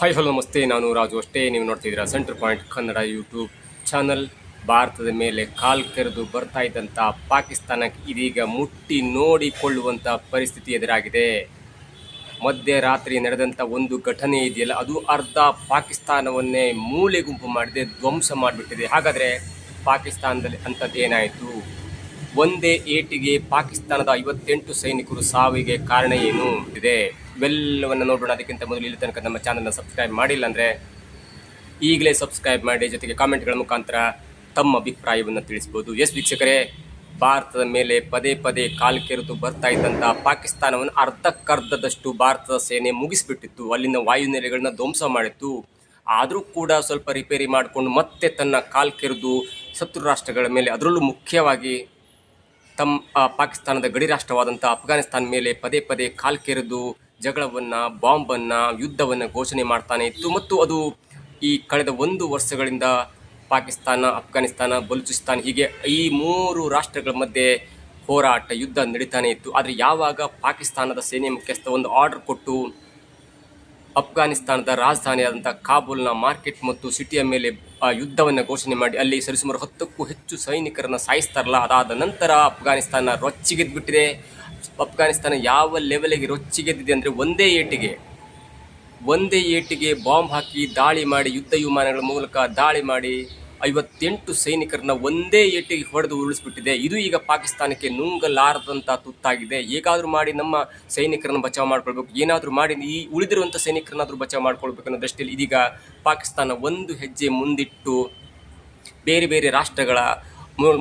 Hi hello ನಮಸ್ತೆ. ನಾನು ರಾಜು ಅಷ್ಟೇ. ನೀವು ನೋಡ್ತಿದ್ದೀರಾ centre point Kannada YouTube channel ಭಾರತದ ಮೇಲೆ ಕಾಲ್ ಕೆರೆದು ಬರ್ತಾ ಇದ್ದಂಥ ಪಾಕಿಸ್ತಾನಕ್ಕೆ ಇದೀಗ ಮುಟ್ಟಿ ನೋಡಿಕೊಳ್ಳುವಂಥ ಪರಿಸ್ಥಿತಿ ಎದುರಾಗಿದೆ. ಮಧ್ಯರಾತ್ರಿ ನಡೆದಂಥ ಒಂದು ಘಟನೆ ಇದೆಯಲ್ಲ, ಅದು ಅರ್ಧ ಪಾಕಿಸ್ತಾನವನ್ನೇ ಮೂಲೆ ಗುಂಪು ಮಾಡಿದೆ, ಧ್ವಂಸ ಮಾಡಿಬಿಟ್ಟಿದೆ. ಹಾಗಾದರೆ ಪಾಕಿಸ್ತಾನದಲ್ಲಿ ಅಂಥದ್ದು ಏನಾಯಿತು ಒಂದೇ ಏಟಿಗೆ ಪಾಕಿಸ್ತಾನದ ಐವತ್ತೆಂಟು ಸೈನಿಕರು ಸಾವಿಗೆ ಕಾರಣ ಏನು ಇದೆ? ಇವೆಲ್ಲವನ್ನು ನೋಡೋಣ ಅದಕ್ಕಿಂತ ಮೊದಲು ಇಲ್ಲಿ ತನಕ ನಮ್ಮ ಚಾನಲ್ನ ಸಬ್ಸ್ಕ್ರೈಬ್ ಮಾಡಿಲ್ಲ ಅಂದರೆ ಈಗಲೇ ಸಬ್ಸ್ಕ್ರೈಬ್ ಮಾಡಿ. ಜೊತೆಗೆ ಕಾಮೆಂಟ್ಗಳ ಮುಖಾಂತರ ತಮ್ಮ ಅಭಿಪ್ರಾಯವನ್ನು ತಿಳಿಸ್ಬೋದು. ಎಸ್ ವೀಕ್ಷಕರೇ, ಭಾರತದ ಮೇಲೆ ಪದೇ ಪದೇ ಕಾಲು ಕೆರೆದು ಬರ್ತಾ ಇದ್ದಂಥ ಪಾಕಿಸ್ತಾನವನ್ನು ಅರ್ಧಕ್ಕರ್ಧದಷ್ಟು ಭಾರತದ ಸೇನೆ ಮುಗಿಸಿಬಿಟ್ಟಿತ್ತು. ಅಲ್ಲಿನ ವಾಯುನೆಲೆಗಳನ್ನ ಧ್ವಂಸ ಮಾಡಿತ್ತು. ಆದರೂ ಕೂಡ ಸ್ವಲ್ಪ ರಿಪೇರಿ ಮಾಡಿಕೊಂಡು ಮತ್ತೆ ತನ್ನ ಕಾಲು ಕೆರೆದು ಶತ್ರು ರಾಷ್ಟ್ರಗಳ ಮೇಲೆ, ಅದರಲ್ಲೂ ಮುಖ್ಯವಾಗಿ ತಮ್ಮ ಪಾಕಿಸ್ತಾನದ ಗಡಿ ರಾಷ್ಟ್ರವಾದಂಥ ಅಫ್ಘಾನಿಸ್ತಾನ ಮೇಲೆ ಪದೇ ಪದೇ ಕಾಲ್ ಕೆರೆದು ಜಗಳವನ್ನು, ಬಾಂಬನ್ನು, ಯುದ್ಧವನ್ನು ಘೋಷಣೆ ಮಾಡ್ತಾನೆ ಇತ್ತು. ಮತ್ತು ಅದು ಈ ಕಳೆದ ಒಂದು ವರ್ಷಗಳಿಂದ ಪಾಕಿಸ್ತಾನ, ಅಫ್ಘಾನಿಸ್ತಾನ, ಬಲೂಚಿಸ್ತಾನ್ ಹೀಗೆ ಈ ಮೂರು ರಾಷ್ಟ್ರಗಳ ಮಧ್ಯೆ ಹೋರಾಟ, ಯುದ್ಧ ನಡೀತಾನೆ ಇತ್ತು. ಆದರೆ ಯಾವಾಗ ಪಾಕಿಸ್ತಾನದ ಸೇನೆ ಮುಖ್ಯಸ್ಥ ಒಂದು ಆರ್ಡರ್ ಕೊಟ್ಟು ಅಫ್ಘಾನಿಸ್ತಾನದ ರಾಜಧಾನಿಯಾದಂಥ ಕಾಬೂಲ್ನ ಮಾರ್ಕೆಟ್ ಮತ್ತು ಸಿಟಿಯ ಮೇಲೆ ಆ, ಯುದ್ಧವನ್ನು ಘೋಷಣೆ ಮಾಡಿ ಅಲ್ಲಿ ಸರಿಸುಮಾರು ಹತ್ತಕ್ಕೂ ಹೆಚ್ಚು ಸೈನಿಕರನ್ನು ಸಾಯಿಸ್ತಾರಲ್ಲ ಅದಾದ ನಂತರ ಅಫ್ಘಾನಿಸ್ತಾನ ರೊಚ್ಚಿಗೆದ್ಬಿಟ್ಟಿದೆ. ಅಫ್ಘಾನಿಸ್ತಾನ ಯಾವ ಲೆವೆಲಿಗೆ ರೊಚ್ಚಿಗೆದ್ದಿದೆ ಅಂದರೆ ಒಂದೇ ಏಟಿಗೆ ಒಂದೇ ಏಟಿಗೆ ಬಾಂಬ್ ಹಾಕಿ ದಾಳಿ ಮಾಡಿ ಯುದ್ಧ ವಿಮಾನಗಳ ಮೂಲಕ ದಾಳಿ ಮಾಡಿ ಐವತ್ತೆಂಟು ಸೈನಿಕರನ್ನ ಒಂದೇ ಏಟಿಗೆ ಹೊಡೆದು ಉರುಳಿಸ್ಬಿಟ್ಟಿದೆ. ಇದು ಈಗ ಪಾಕಿಸ್ತಾನಕ್ಕೆ ನುಂಗಲಾರದಂಥ ತುತ್ತಾಗಿದೆ. ಹೇಗಾದರೂ ಮಾಡಿ ನಮ್ಮ ಸೈನಿಕರನ್ನು ಬಚಾವ್ ಮಾಡ್ಕೊಳ್ಬೇಕು. ಏನಾದರೂ ಮಾಡಿ ಈ ಉಳಿದಿರುವಂಥ ಸೈನಿಕರನ್ನಾದರೂ ಬಚಾವ್ ಮಾಡ್ಕೊಳ್ಬೇಕು ಅನ್ನೋ ದೃಷ್ಟಿಯಲ್ಲಿ ಇದೀಗ ಪಾಕಿಸ್ತಾನ ಒಂದು ಹೆಜ್ಜೆ ಮುಂದಿಟ್ಟು ಬೇರೆ ಬೇರೆ ರಾಷ್ಟ್ರಗಳ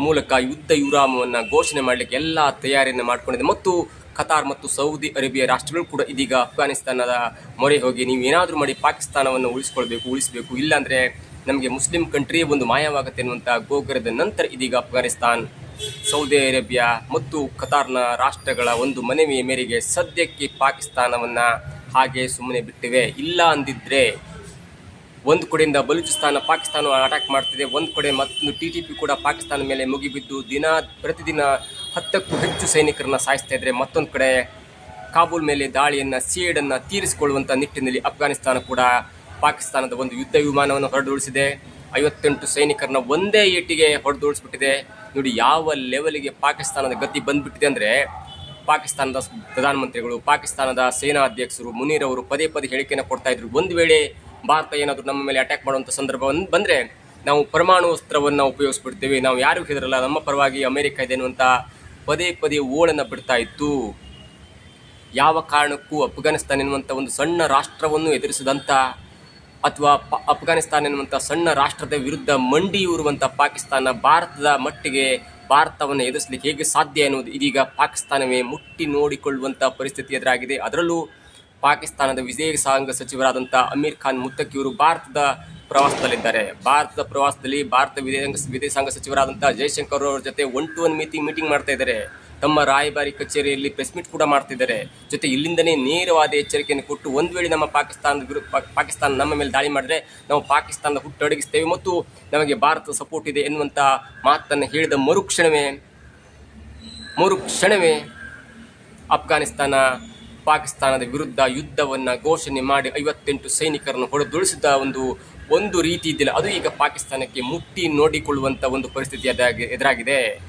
ಮೂಲಕ ಯುದ್ಧ ವಿರಾಮವನ್ನು ಘೋಷಣೆ ಮಾಡಲಿಕ್ಕೆ ಎಲ್ಲ ತಯಾರಿಯನ್ನು ಮಾಡಿಕೊಂಡಿದೆ. ಮತ್ತು ಕತಾರ್ ಮತ್ತು ಸೌದಿ ಅರೇಬಿಯಾ ರಾಷ್ಟ್ರಗಳು ಕೂಡ ಇದೀಗ ಅಫ್ಘಾನಿಸ್ತಾನದ ಮೊರೆ ಹೋಗಿ ನೀವು ಏನಾದರೂ ಮಾಡಿ ಪಾಕಿಸ್ತಾನವನ್ನು ಉಳಿಸ್ಕೊಳ್ಬೇಕು, ಉಳಿಸಬೇಕು. ಇಲ್ಲಾಂದರೆ ನಮಗೆ ಮುಸ್ಲಿಂ ಕಂಟ್ರಿ ಒಂದು ಮಾಯವಾಗುತ್ತೆ ಅನ್ನುವಂಥ ಗೋಗರದ ನಂತರ ಇದೀಗ ಅಫ್ಘಾನಿಸ್ತಾನ್, ಸೌದಿ ಅರೇಬಿಯಾ ಮತ್ತು ಕತಾರ್ನ ರಾಷ್ಟ್ರಗಳ ಒಂದು ಮನವಿಯ ಮೇರೆಗೆ ಸದ್ಯಕ್ಕೆ ಪಾಕಿಸ್ತಾನವನ್ನು ಹಾಗೆ ಸುಮ್ಮನೆ ಬಿಟ್ಟಿವೆ. ಇಲ್ಲ ಅಂದಿದ್ರೆ ಒಂದು ಕಡೆಯಿಂದ ಬಲೂಚಿಸ್ತಾನ ಪಾಕಿಸ್ತಾನ ಅಟ್ಯಾಕ್ ಮಾಡ್ತಿದೆ, ಒಂದು ಕಡೆ ಮತ್ತೊಂದು ಟಿ ಟಿ ಪಿ ಕೂಡ ಪಾಕಿಸ್ತಾನ ಮೇಲೆ ಮುಗಿಬಿದ್ದು ದಿನ ಪ್ರತಿದಿನ ಹತ್ತಕ್ಕೂ ಹೆಚ್ಚು ಸೈನಿಕರನ್ನ ಸಾಯಿಸ್ತಾ ಇದ್ದರೆ ಮತ್ತೊಂದು ಕಡೆ ಕಾಬೂಲ್ ಮೇಲೆ ದಾಳಿಯನ್ನು ಸೀಡನ್ನು ತೀರಿಸಿಕೊಳ್ಳುವಂಥ ನಿಟ್ಟಿನಲ್ಲಿ ಅಫ್ಘಾನಿಸ್ತಾನ ಕೂಡ ಪಾಕಿಸ್ತಾನದ ಒಂದು ಯುದ್ಧ ವಿಮಾನವನ್ನು ಹೊರಡುಳಿಸಿದೆ ಐವತ್ತೆಂಟು ಸೈನಿಕರನ್ನ ಒಂದೇ ಏಟಿಗೆ ಹೊಡೆದುಳಿಸ್ಬಿಟ್ಟಿದೆ ನೋಡಿ, ಯಾವ ಲೆವೆಲ್ಗೆ ಪಾಕಿಸ್ತಾನದ ಗತಿ ಬಂದ್ಬಿಟ್ಟಿದೆ ಅಂದರೆ ಪಾಕಿಸ್ತಾನದ ಪ್ರಧಾನಮಂತ್ರಿಗಳು, ಪಾಕಿಸ್ತಾನದ ಸೇನಾ ಅಧ್ಯಕ್ಷರು, ಮುನೀರ್ ಅವರು ಪದೇ ಪದೇ ಹೇಳಿಕೆಯನ್ನು ಕೊಡ್ತಾ ಇದ್ರು. ಒಂದು ವೇಳೆ ಭಾರತ ಏನಾದರೂ ನಮ್ಮ ಮೇಲೆ ಅಟ್ಯಾಕ್ ಮಾಡುವಂಥ ಸಂದರ್ಭ ಬಂದರೆ ನಾವು ಪರಮಾಣು ಅಸ್ತ್ರವನ್ನು ಉಪಯೋಗಿಸ್ಬಿಡ್ತೀವಿ. ನಾವು ಯಾರು ಹೇಳಿದ್ರಲ್ಲ, ನಮ್ಮ ಪರವಾಗಿ ಅಮೆರಿಕ ಇದೆ ಅನ್ನುವಂಥ ಪದೇ ಪದೇ ಓಳನ್ನು ಬಿಡ್ತಾ ಇತ್ತು. ಯಾವ ಕಾರಣಕ್ಕೂ ಅಫ್ಘಾನಿಸ್ತಾನ ಎನ್ನುವಂಥ ಒಂದು ಸಣ್ಣ ರಾಷ್ಟ್ರವನ್ನು ಎದುರಿಸಿದಂಥ ಅಥವಾ ಪ ಅಫ್ಘಾನಿಸ್ತಾನ ಎನ್ನುವಂಥ ಸಣ್ಣ ರಾಷ್ಟ್ರದ ವಿರುದ್ಧ ಮಂಡಿಯೂರುವಂಥ ಪಾಕಿಸ್ತಾನ ಭಾರತದ ಮಟ್ಟಿಗೆ ಭಾರತವನ್ನು ಎದುರಿಸಲಿಕ್ಕೆ ಹೇಗೆ ಸಾಧ್ಯ ಎನ್ನುವುದು ಇದೀಗ ಪಾಕಿಸ್ತಾನವೇ ಮುಟ್ಟಿ ನೋಡಿಕೊಳ್ಳುವಂಥ ಪರಿಸ್ಥಿತಿ ಎದುರಾಗಿದೆ. ಅದರಲ್ಲೂ ಪಾಕಿಸ್ತಾನದ ವಿದೇಶಾಂಗ ಸಚಿವರಾದಂಥ ಅಮೀರ್ ಖಾನ್ ಮುತ್ತಕ್ಕಿಯವರು ಭಾರತದ ಪ್ರವಾಸದಲ್ಲಿದ್ದಾರೆ. ಭಾರತದ ಪ್ರವಾಸದಲ್ಲಿ ಭಾರತ ವಿದೇಶಾಂಗ ವಿದೇಶಾಂಗ ಸಚಿವರಾದಂಥ ಜಯಶಂಕರ್ ಅವರ ಜೊತೆ one to one meeting meeting ಮಾಡ್ತಾ ಇದ್ದಾರೆ. ತಮ್ಮ ರಾಯಭಾರಿ ಕಚೇರಿಯಲ್ಲಿ ಪ್ರೆಸ್ ಮೀಟ್ ಕೂಡ ಮಾಡ್ತಿದ್ದಾರೆ. ಜೊತೆ ಇಲ್ಲಿಂದನೇ ನೇರವಾದ ಎಚ್ಚರಿಕೆಯನ್ನು ಕೊಟ್ಟು ಒಂದು ವೇಳೆ ನಮ್ಮ ಪಾಕಿಸ್ತಾನದ ವಿರು ಪಾಕಿಸ್ತಾನ ನಮ್ಮ ಮೇಲೆ ದಾಳಿ ಮಾಡಿದ್ರೆ ನಾವು ಪಾಕಿಸ್ತಾನದ ಹುಟ್ಟಡಗಿಸ್ತೇವೆ ಮತ್ತು ನಮಗೆ ಭಾರತದ ಸಪೋರ್ಟ್ ಇದೆ ಎನ್ನುವಂಥ ಮಾತನ್ನು ಹೇಳಿದ ಮರುಕ್ಷಣವೇ ಮರುಕ್ಷಣವೇ ಅಫ್ಘಾನಿಸ್ತಾನ ಪಾಕಿಸ್ತಾನದ ವಿರುದ್ಧ ಯುದ್ಧವನ್ನು ಘೋಷಣೆ ಮಾಡಿ ಐವತ್ತೆಂಟು ಸೈನಿಕರನ್ನು ಹೊಡೆದುಳಿಸಿದ ಒಂದು ಒಂದು ರೀತಿ ಇದ್ದಿಲ್ಲ. ಅದು ಈಗ ಪಾಕಿಸ್ತಾನಕ್ಕೆ ಮುಟ್ಟಿ ನೋಡಿಕೊಳ್ಳುವಂಥ ಒಂದು ಪರಿಸ್ಥಿತಿ ಎದುರಾಗಿ- ಎದುರಾಗಿದೆ.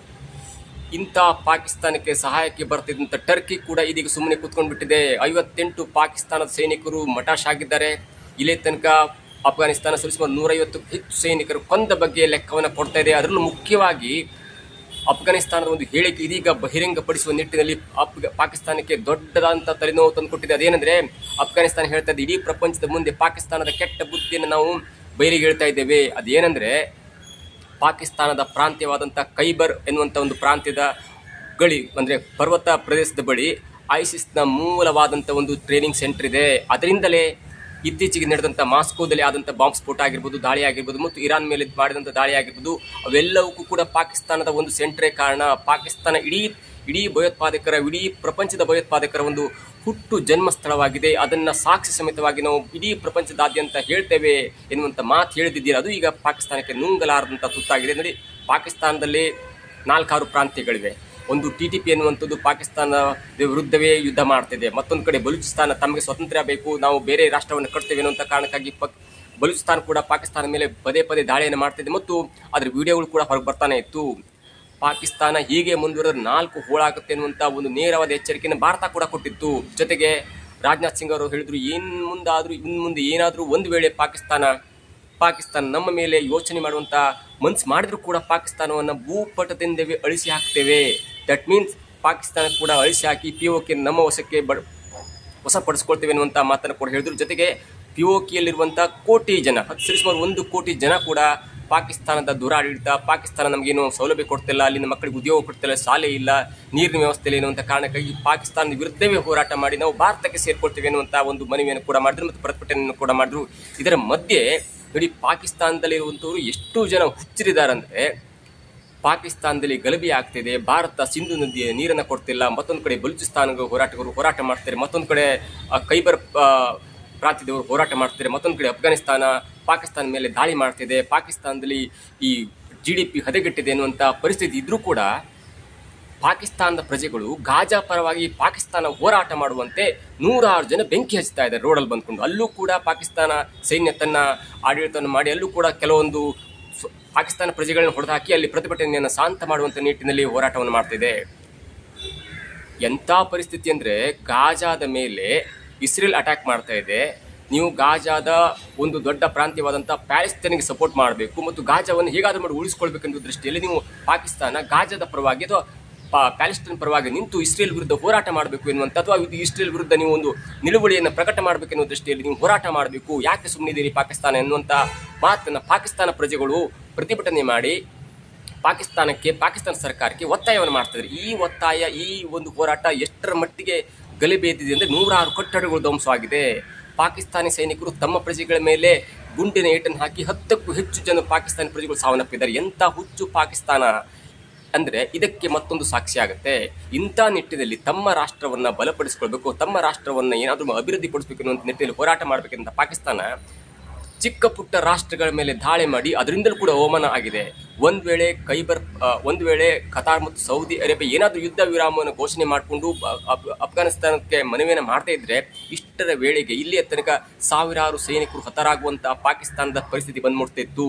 ಇಂಥ ಪಾಕಿಸ್ತಾನಕ್ಕೆ ಸಹಾಯಕ್ಕೆ ಬರ್ತಿದ್ದಂಥ ಟರ್ಕಿ ಕೂಡ ಇದೀಗ ಸುಮ್ಮನೆ ಕೂತ್ಕೊಂಡು ಬಿಟ್ಟಿದೆ ಐವತ್ತೆಂಟು ಪಾಕಿಸ್ತಾನದ ಸೈನಿಕರು ಮಟಾಶ್ ಆಗಿದ್ದಾರೆ. ಇಲ್ಲೇ ತನಕ ಅಫ್ಘಾನಿಸ್ತಾನ ಸರಿಸುಮಾರು ನೂರೈವತ್ತು ಹೆಚ್ಚು ಸೈನಿಕರು ಕೊಂದ ಬಗ್ಗೆ ಲೆಕ್ಕವನ್ನು ಕೊಡ್ತಾ ಇದೆ. ಅದರಲ್ಲೂ ಮುಖ್ಯವಾಗಿ ಅಫ್ಘಾನಿಸ್ತಾನದ ಒಂದು ಹೇಳಿಕೆ ಇದೀಗ ಬಹಿರಂಗಪಡಿಸುವ ನಿಟ್ಟಿನಲ್ಲಿ ಅಫ್ ಪಾಕಿಸ್ತಾನಕ್ಕೆ ದೊಡ್ಡದಾದಂಥ ತಲೆನೋವು ತಂದುಕೊಟ್ಟಿದೆ. ಅದೇನೆಂದರೆ ಅಫ್ಘಾನಿಸ್ತಾನ ಹೇಳ್ತಾ ಇದೆ, ಇಡೀ ಪ್ರಪಂಚದ ಮುಂದೆ ಪಾಕಿಸ್ತಾನದ ಕೆಟ್ಟ ಬುದ್ಧಿಯನ್ನು ನಾವು ಬೈರಿಗೆ ಹೇಳ್ತಾ ಇದ್ದೇವೆ. ಅದೇನೆಂದರೆ ಪಾಕಿಸ್ತಾನದ ಪ್ರಾಂತ್ಯವಾದಂಥ ಕೈಬರ್ ಎನ್ನುವಂಥ ಒಂದು ಪ್ರಾಂತ್ಯದ ಗಳಿ, ಅಂದರೆ ಪರ್ವತ ಪ್ರದೇಶದ ಬಳಿ ಐಸಿಸ್ನ ಮೂಲವಾದಂಥ ಒಂದು ಟ್ರೈನಿಂಗ್ ಸೆಂಟರ್ ಇದೆ. ಅದರಿಂದಲೇ ಇತ್ತೀಚೆಗೆ ನಡೆದಂಥ ಮಾಸ್ಕೋದಲ್ಲಿ ಆದಂಥ ಬಾಂಬ್ ಸ್ಫೋಟ ಆಗಿರ್ಬೋದು, ದಾಳಿ ಆಗಿರ್ಬೋದು ಮತ್ತು ಇರಾನ್ ಮೇಲೆ ಮಾಡಿದಂಥ ದಾಳಿ ಆಗಿರ್ಬೋದು, ಅವೆಲ್ಲವಕ್ಕೂ ಕೂಡ ಪಾಕಿಸ್ತಾನದ ಒಂದು ಸೆಂಟ್ರೇ ಕಾರಣ. ಪಾಕಿಸ್ತಾನ ಇಡೀ ಇಡೀ ಭಯೋತ್ಪಾದಕರ, ಇಡೀ ಪ್ರಪಂಚದ ಭಯೋತ್ಪಾದಕರ ಒಂದು ಹುಟ್ಟು ಜನ್ಮಸ್ಥಳವಾಗಿದೆ. ಅದನ್ನು ಸಾಕ್ಷಿ ಸಮೇತವಾಗಿ ನಾವು ಇಡೀ ಪ್ರಪಂಚದಾದ್ಯಂತ ಹೇಳ್ತೇವೆ ಎನ್ನುವಂಥ ಮಾತು ಹೇಳ್ತಿದ್ದೀರಾ. ಅದು ಈಗ ಪಾಕಿಸ್ತಾನಕ್ಕೆ ನುಂಗಲಾರದಂಥ ತುತ್ತಾಗಿದೆ. ನೋಡಿ, ಪಾಕಿಸ್ತಾನದಲ್ಲಿ ನಾಲ್ಕಾರು ಪ್ರಾಂತ್ಯಗಳಿವೆ. ಒಂದು ಟಿ ಟಿ ಪಿ ಎನ್ನುವಂಥದ್ದು ಪಾಕಿಸ್ತಾನದ ವಿರುದ್ಧವೇ ಯುದ್ಧ ಮಾಡ್ತಿದೆ. ಮತ್ತೊಂದು ಕಡೆ ಬಲೂಚಿಸ್ತಾನ ತಮಗೆ ಸ್ವತಂತ್ರ ಬೇಕು. ನಾವು ಬೇರೆ ರಾಷ್ಟ್ರವನ್ನು ಕಟ್ತೇವೆ ಅನ್ನುವಂಥ ಕಾರಣಕ್ಕಾಗಿ ಪಕ್ ಬಲೂಚಿಸ್ತಾನ ಕೂಡ ಪಾಕಿಸ್ತಾನ ಮೇಲೆ ಪದೇ ಪದೇ ದಾಳಿಯನ್ನು ಮಾಡ್ತಿದೆ. ಮತ್ತು ಅದರ ವಿಡಿಯೋಗಳು ಕೂಡ ಹೊರಗೆ ಬರ್ತಾನೆ ಇತ್ತು. ಪಾಕಿಸ್ತಾನ ಹೀಗೆ ಮುಂದುವರೆದ ನಾಲ್ಕು ಹೋಳಾಗುತ್ತೆ ಅನ್ನುವಂಥ ಒಂದು ನೇರವಾದ ಎಚ್ಚರಿಕೆಯನ್ನು ಭಾರತ ಕೂಡ ಕೊಟ್ಟಿತ್ತು. ಜೊತೆಗೆ ರಾಜನಾಥ್ ಸಿಂಗ್ ಅವರು ಹೇಳಿದ್ರು ಏನು ಮುಂದಾದರೂ ಇನ್ನು ಮುಂದೆ ಏನಾದರೂ ಒಂದು ವೇಳೆ ಪಾಕಿಸ್ತಾನ ಪಾಕಿಸ್ತಾನ ನಮ್ಮ ಮೇಲೆ ಯೋಚನೆ ಮಾಡುವಂಥ ಮನ್ಸು ಮಾಡಿದ್ರು ಕೂಡ ಪಾಕಿಸ್ತಾನವನ್ನು ಭೂಪಟದಿಂದವೇ ಅಳಿಸಿ ಹಾಕ್ತೇವೆ. ದಟ್ ಮೀನ್ಸ್ ಪಾಕಿಸ್ತಾನ ಕೂಡ ಅಳಿಸಿ ಹಾಕಿ ಪಿ ಓಕೆ ನಮ್ಮ ವಶಕ್ಕೆ ಬಡ್, ವಶಪಡಿಸ್ಕೊಳ್ತೇವೆ ಅನ್ನುವಂಥ ಮಾತನ್ನು ಕೂಡ ಹೇಳಿದ್ರು. ಜೊತೆಗೆ ಪಿ ಓ ಕೆಯಲ್ಲಿರುವಂಥ ಕೋಟಿ ಜನ, ಹತ್ತು ಸರಿಸುಮಾರು ಒಂದು ಕೋಟಿ ಜನ ಕೂಡ ಪಾಕಿಸ್ತಾನದ ದುರಾಡಳಿತ ಪಾಕಿಸ್ತಾನ ನಮಗೇನು ಸೌಲಭ್ಯ ಕೊಡ್ತಿಲ್ಲ ಅಲ್ಲಿನ ಮಕ್ಕಳಿಗೆ ಉದ್ಯೋಗ ಕೊಡ್ತಿಲ್ಲ ಶಾಲೆ ಇಲ್ಲ ನೀರಿನ ವ್ಯವಸ್ಥೆ ಇಲ್ಲ ಅನ್ನುವಂಥ ಕಾರಣಕ್ಕಾಗಿ ಪಾಕಿಸ್ತಾನದ ವಿರುದ್ಧವೇ ಹೋರಾಟ ಮಾಡಿ ನಾವು ಭಾರತಕ್ಕೆ ಸೇರ್ಕೊಳ್ತೇವೆ ಅನ್ನುವಂಥ ಒಂದು ಮನವಿಯನ್ನು ಕೂಡ ಮಾಡಿದ್ರು ಮತ್ತು ಪ್ರತಿಭಟನೆಯನ್ನು ಕೂಡ ಮಾಡಿದ್ರು. ಇದರ ಮಧ್ಯೆ ನೋಡಿ ಪಾಕಿಸ್ತಾನದಲ್ಲಿರುವಂಥವ್ರು ಎಷ್ಟು ಜನ ಹುಚ್ಚರಿದಾರಂದ್ರೆ ಪಾಕಿಸ್ತಾನದಲ್ಲಿ ಗಲಭೆ ಆಗ್ತಿದೆ ಭಾರತ ಸಿಂಧು ನದಿಯ ನೀರನ್ನು ಕೊಡ್ತಿಲ್ಲ ಮತ್ತೊಂದು ಕಡೆ ಬಲೂಚಿಸ್ತಾನ ಹೋರಾಟಗಾರರು ಹೋರಾಟ ಮಾಡ್ತಾರೆ ಮತ್ತೊಂದು ಕಡೆ ಆ, ಪ್ರಾಂತ್ಯದವರು ಹೋರಾಟ ಮಾಡ್ತಿದ್ದಾರೆ. ಮತ್ತೊಂದು ಕಡೆ ಅಫ್ಘಾನಿಸ್ತಾನ, ಪಾಕಿಸ್ತಾನ ಮೇಲೆ ದಾಳಿ ಮಾಡ್ತಿದೆ. ಪಾಕಿಸ್ತಾನದಲ್ಲಿ ಈ ಜಿ ಡಿ ಪಿ ಹದಗೆಟ್ಟಿದೆ ಅನ್ನುವಂಥ ಪರಿಸ್ಥಿತಿ ಇದ್ದರೂ ಕೂಡ ಪಾಕಿಸ್ತಾನದ ಪ್ರಜೆಗಳು ಗಾಜಾ ಪರವಾಗಿ ಪಾಕಿಸ್ತಾನ ಹೋರಾಟ ಮಾಡುವಂತೆ ನೂರಾರು ಜನ ಬೆಂಕಿ ಹಚ್ತಾ ಇದ್ದಾರೆ ರೋಡಲ್ಲಿ ಬಂದ್ಕೊಂಡು. ಅಲ್ಲೂ ಕೂಡ ಪಾಕಿಸ್ತಾನ ಸೈನ್ಯ ತನ್ನ ಆಡಳಿತವನ್ನು ಮಾಡಿ, ಅಲ್ಲೂ ಕೂಡ ಕೆಲವೊಂದು ಪಾಕಿಸ್ತಾನ ಪ್ರಜೆಗಳನ್ನ ಹೊಡೆದಾಕಿ ಅಲ್ಲಿ ಪ್ರತಿಭಟನೆಯನ್ನು ಶಾಂತ ಮಾಡುವಂಥ ನಿಟ್ಟಿನಲ್ಲಿ ಹೋರಾಟವನ್ನು ಮಾಡ್ತಿದೆ. ಎಂಥ ಪರಿಸ್ಥಿತಿ ಅಂದರೆ ಗಾಜಾದ ಮೇಲೆ ಇಸ್ರೇಲ್ ಅಟ್ಯಾಕ್ ಮಾಡ್ತಾ ಇದೆ. ನೀವು ಗಾಜಾದ ಒಂದು ದೊಡ್ಡ ಪ್ರಾಂತ್ಯವಾದಂಥ ಪ್ಯಾಲೆಸ್ತೇನಿಗೆ ಸಪೋರ್ಟ್ ಮಾಡಬೇಕು ಮತ್ತು ಗಾಜಾವನ್ನು ಹೇಗಾದರೂ ಮಾಡಿ ಉಳಿಸ್ಕೊಳ್ಬೇಕೆಂದು ದೃಷ್ಟಿಯಲ್ಲಿ ನೀವು ಪಾಕಿಸ್ತಾನ ಗಾಜಾದ ಪರವಾಗಿ ಅಥವಾ ಪಾ ಪ್ಯಾಲೆಸ್ತೇನ್ ಪರವಾಗಿ ನಿಂತು ಇಸ್ರೇಲ್ ವಿರುದ್ಧ ಹೋರಾಟ ಮಾಡಬೇಕು ಎನ್ನುವಂಥ ಅಥವಾ ಇದು ಇಸ್ರೇಲ್ ವಿರುದ್ಧ ನೀವು ಒಂದು ನಿಲುವಳಿಯನ್ನು ಪ್ರಕಟ ಮಾಡಬೇಕೆನ್ನುವ ದೃಷ್ಟಿಯಲ್ಲಿ ನೀವು ಹೋರಾಟ ಮಾಡಬೇಕು. ಯಾಕೆ ಸುಮ್ಮನಿದ್ದೀರಿ ಪಾಕಿಸ್ತಾನ ಎನ್ನುವಂಥ ಮಾತನ್ನು ಪಾಕಿಸ್ತಾನ ಪ್ರಜೆಗಳು ಪ್ರತಿಭಟನೆ ಮಾಡಿ ಪಾಕಿಸ್ತಾನಕ್ಕೆ, ಪಾಕಿಸ್ತಾನ ಸರ್ಕಾರಕ್ಕೆ ಒತ್ತಾಯವನ್ನು ಮಾಡ್ತಿದ್ದಾರೆ ಈ ಒತ್ತಾಯ, ಈ ಒಂದು ಹೋರಾಟ ಎಷ್ಟರ ಮಟ್ಟಿಗೆ ಗಲಿಬೆ ಎದ್ದಿದೆ ಅಂದರೆ ನೂರಾರು ಕಟ್ಟಡಗಳು ಧ್ವಂಸವಾಗಿದೆ. ಪಾಕಿಸ್ತಾನಿ ಸೈನಿಕರು ತಮ್ಮ ಪ್ರಜೆಗಳ ಮೇಲೆ ಗುಂಡಿನ ಏಟನ್ನು ಹಾಕಿ ಹತ್ತಕ್ಕೂ ಹೆಚ್ಚು ಜನ ಪಾಕಿಸ್ತಾನಿ ಪ್ರಜೆಗಳು ಸಾವನ್ನಪ್ಪಿದ್ದಾರೆ. ಎಂಥ ಹುಚ್ಚು ಪಾಕಿಸ್ತಾನ ಅಂದರೆ ಇದಕ್ಕೆ ಮತ್ತೊಂದು ಸಾಕ್ಷಿ ಆಗುತ್ತೆ. ಇಂಥ ನಿಟ್ಟಿನಲ್ಲಿ ತಮ್ಮ ರಾಷ್ಟ್ರವನ್ನು ಬಲಪಡಿಸಿಕೊಳ್ಬೇಕು, ತಮ್ಮ ರಾಷ್ಟ್ರವನ್ನು ಏನಾದರೂ ಅಭಿವೃದ್ಧಿಪಡಿಸಬೇಕು ಅನ್ನೋ ಅನ್ನುವಂಥ ನಿಟ್ಟಿನಲ್ಲಿ ಹೋರಾಟ ಮಾಡಬೇಕಂತ ಪಾಕಿಸ್ತಾನ ಚಿಕ್ಕ ಪುಟ್ಟ ರಾಷ್ಟ್ರಗಳ ಮೇಲೆ ದಾಳಿ ಮಾಡಿ ಅದರಿಂದಲೂ ಕೂಡ ಅವಮಾನ ಆಗಿದೆ. ಒಂದು ವೇಳೆ ಕೈಬರ್ ಒಂದು ವೇಳೆ ಕತಾರ್ ಮತ್ತು ಸೌದಿ ಅರೇಬಿಯಾ ಏನಾದರೂ ಯುದ್ಧ ವಿರಾಮವನ್ನು ಘೋಷಣೆ ಮಾಡಿಕೊಂಡು ಅಫ್ಘಾನಿಸ್ತಾನಕ್ಕೆ ಮನವಿಯನ್ನು ಮಾಡ್ತಾ ಇದ್ದರೆ ಇಷ್ಟರ ವೇಳೆಗೆ ಇಲ್ಲಿಯ ತನಕ ಸಾವಿರಾರು ಸೈನಿಕರು ಹತರಾಗುವಂಥ ಪಾಕಿಸ್ತಾನದ ಪರಿಸ್ಥಿತಿ ಬಂದ್ಬಿಡ್ತಿತ್ತು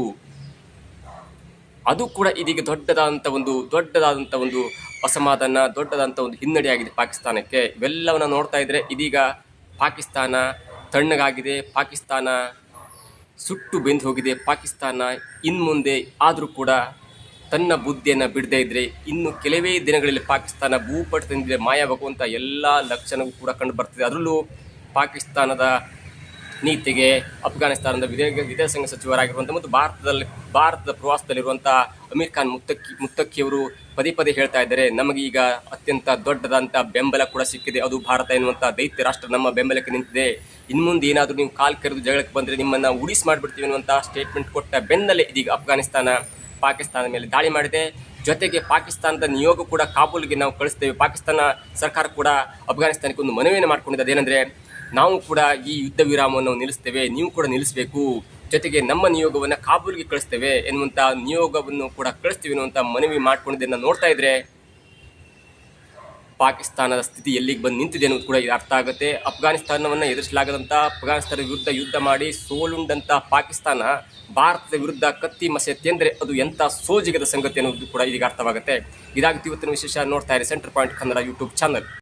ಅದು ಕೂಡ ಇದೀಗ ದೊಡ್ಡದಾದಂಥ ಒಂದು ದೊಡ್ಡದಾದಂಥ ಒಂದು ಅಸಮಾಧಾನ ದೊಡ್ಡದಾದಂಥ ಒಂದು ಹಿನ್ನಡೆಯಾಗಿದೆ ಪಾಕಿಸ್ತಾನಕ್ಕೆ. ಇವೆಲ್ಲವನ್ನು ನೋಡ್ತಾ ಇದ್ದರೆ ಇದೀಗ ಪಾಕಿಸ್ತಾನ ತಣ್ಣಗಾಗಿದೆ. ಪಾಕಿಸ್ತಾನ ಸುಟ್ಟು ಬೆಂದು ಹೋಗಿದೆ ಪಾಕಿಸ್ತಾನ. ಇನ್ನು ಮುಂದೆ ಆದರೂ ಕೂಡ ತನ್ನ ಬುದ್ಧಿಯನ್ನು ಬಿಡದೇ ಇದ್ದರೆ ಇನ್ನು ಕೆಲವೇ ದಿನಗಳಲ್ಲಿ ಪಾಕಿಸ್ತಾನ ಭೂಪಟದಿಂದ ಮಾಯವಾಗುವಂಥ ಎಲ್ಲ ಲಕ್ಷಣವೂ ಕೂಡ ಕಂಡು ಬರ್ತದೆ. ಅದರಲ್ಲೂ ಪಾಕಿಸ್ತಾನದ ನೀತಿಗೆ ಅಫ್ಘಾನಿಸ್ತಾನದ ವಿದೇಶ ವಿದೇಶಾಂಗ ಸಚಿವರಾಗಿರುವಂಥ ಮತ್ತು ಭಾರತದಲ್ಲಿ ಭಾರತದ ಪ್ರವಾಸದಲ್ಲಿರುವಂಥ ಅಮೀರ್ ಖಾನ್ ಮುತ್ತಕ್ಕಿ ಮುತ್ತಕ್ಕಿಯವರು ಪದೇ ಪದೇ ಹೇಳ್ತಾ ಇದ್ದಾರೆ ನಮಗೀಗ ಅತ್ಯಂತ ದೊಡ್ಡದಂಥ ಬೆಂಬಲ ಕೂಡ ಸಿಕ್ಕಿದೆ. ಅದು ಭಾರತ ಎನ್ನುವಂಥ ದೈತ್ಯ ರಾಷ್ಟ್ರ ನಮ್ಮ ಬೆಂಬಲಕ್ಕೆ ನಿಂತಿದೆ. ಇನ್ನು ಮುಂದೆ ಏನಾದರೂ ನೀವು ಕಾಲ್ ಕರೆದು ಜಗಳಕ್ಕೆ ಬಂದರೆ ನಿಮ್ಮನ್ನು ಉಡಿಸ್ ಮಾಡಿಬಿಡ್ತೀವಿ ಅನ್ನುವಂಥ ಸ್ಟೇಟ್ಮೆಂಟ್ ಕೊಟ್ಟ ಬೆನ್ನಲ್ಲೇ ಇದೀಗ ಅಫ್ಘಾನಿಸ್ತಾನ ಪಾಕಿಸ್ತಾನದ ಮೇಲೆ ದಾಳಿ ಮಾಡಿದೆ. ಜೊತೆಗೆ ಪಾಕಿಸ್ತಾನದ ನಿಯೋಗ ಕೂಡ ಕಾಬೂಲ್ಗೆ ನಾವು ಕಳಿಸ್ತೇವೆ. ಪಾಕಿಸ್ತಾನ ಸರ್ಕಾರ ಕೂಡ ಅಫ್ಘಾನಿಸ್ತಾನಕ್ಕೆ ಒಂದು ಮನವಿಯನ್ನು ಮಾಡ್ಕೊಂಡಿದೆ. ಅದೇನೆಂದರೆ ನಾವು ಕೂಡ ಈ ಯುದ್ಧ ವಿರಾಮವನ್ನು ನಿಲ್ಲಿಸ್ತೇವೆ, ನೀವು ಕೂಡ ನಿಲ್ಲಿಸಬೇಕು. ಜೊತೆಗೆ ನಮ್ಮ ನಿಯೋಗವನ್ನು ಕಾಬೂಲ್ಗೆ ಕಳಿಸ್ತೇವೆ ಎನ್ನುವಂಥ ನಿಯೋಗವನ್ನು ಕೂಡ ಕಳಿಸ್ತೀವಿ ಅನ್ನುವಂಥ ಮನವಿ ಮಾಡಿಕೊಂಡಿದ್ದನ್ನು ನೋಡ್ತಾ ಇದ್ರೆ, ಪಾಕಿಸ್ತಾನದ ಸ್ಥಿತಿ ಎಲ್ಲಿಗೆ ಬಂದು ನಿಂತಿದೆ ಅನ್ನೋದು ಕೂಡ ಇದು ಅರ್ಥ ಆಗುತ್ತೆ. ಅಫ್ಘಾನಿಸ್ತಾನವನ್ನು ಎದುರಿಸಲಾಗದಂಥ ಅಫ್ಘಾನಿಸ್ತಾನದ ವಿರುದ್ಧ ಯುದ್ಧ ಮಾಡಿ ಸೋಲುಂಡಂಥ ಪಾಕಿಸ್ತಾನ ಭಾರತದ ವಿರುದ್ಧ ಕತ್ತಿ ಮಸೆ ಅಂದರೆ ಅದು ಎಂಥ ಸೋಜಿಗದ ಸಂಗತಿ ಅನ್ನೋದು ಕೂಡ ಇದೀಗ ಅರ್ಥವಾಗುತ್ತೆ. ಇದಾಗುತ್ತೆ ಇವತ್ತಿನ ವಿಶೇಷ ನೋಡ್ತಾ ಇರಿ centre point Kannada YouTube channel.